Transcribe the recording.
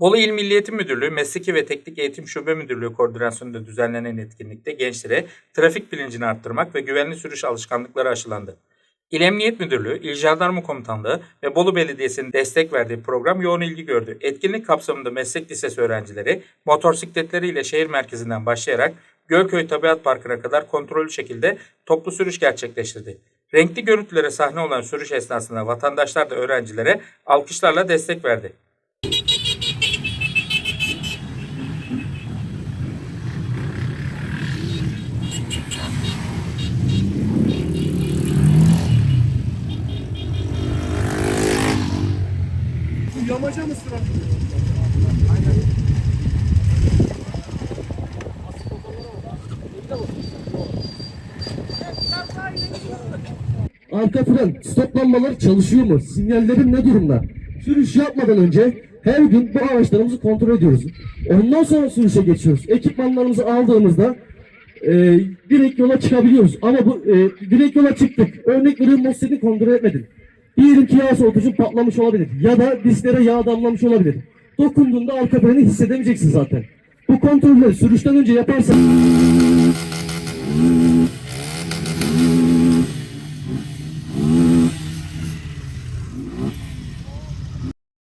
Bolu İl Milli Müdürlüğü Mesleki ve Teknik Eğitim Şube Müdürlüğü koordinasyonunda düzenlenen etkinlikte gençlere trafik bilincini arttırmak ve güvenli sürüş alışkanlıkları aşılandı. İl Emniyet Müdürlüğü, İl Jandarma Komutanlığı ve Bolu Belediyesi'nin destek verdiği program yoğun ilgi gördü. Etkinlik kapsamında meslek lisesi öğrencileri motosikletleriyle şehir merkezinden başlayarak Gölköy Tabiat Parkı'na kadar kontrollü şekilde toplu sürüş gerçekleştirdi. Renkli görüntülere sahne olan sürüş esnasında vatandaşlar da öğrencilere alkışlarla destek verdi. Yamaca mı sıra? Arka fren stop lambaları çalışıyor mu? Sinyallerin ne durumda? Sürüş yapmadan önce her gün bu araçlarımızı kontrol ediyoruz. Ondan sonra sürüşe geçiyoruz. Ekipmanlarımızı aldığımızda e, direkt yola çıkabiliyoruz. Ama bu e, direkt yola çıktık. Örnek veriyorum motosikletini kontrol etmedin. Diyelim ki yağ soğutucun patlamış olabilir. Ya da disklere yağ damlamış olabilir. Dokunduğunda arka freni hissedemeyeceksin zaten. Bu kontrolleri sürüşten önce yaparsan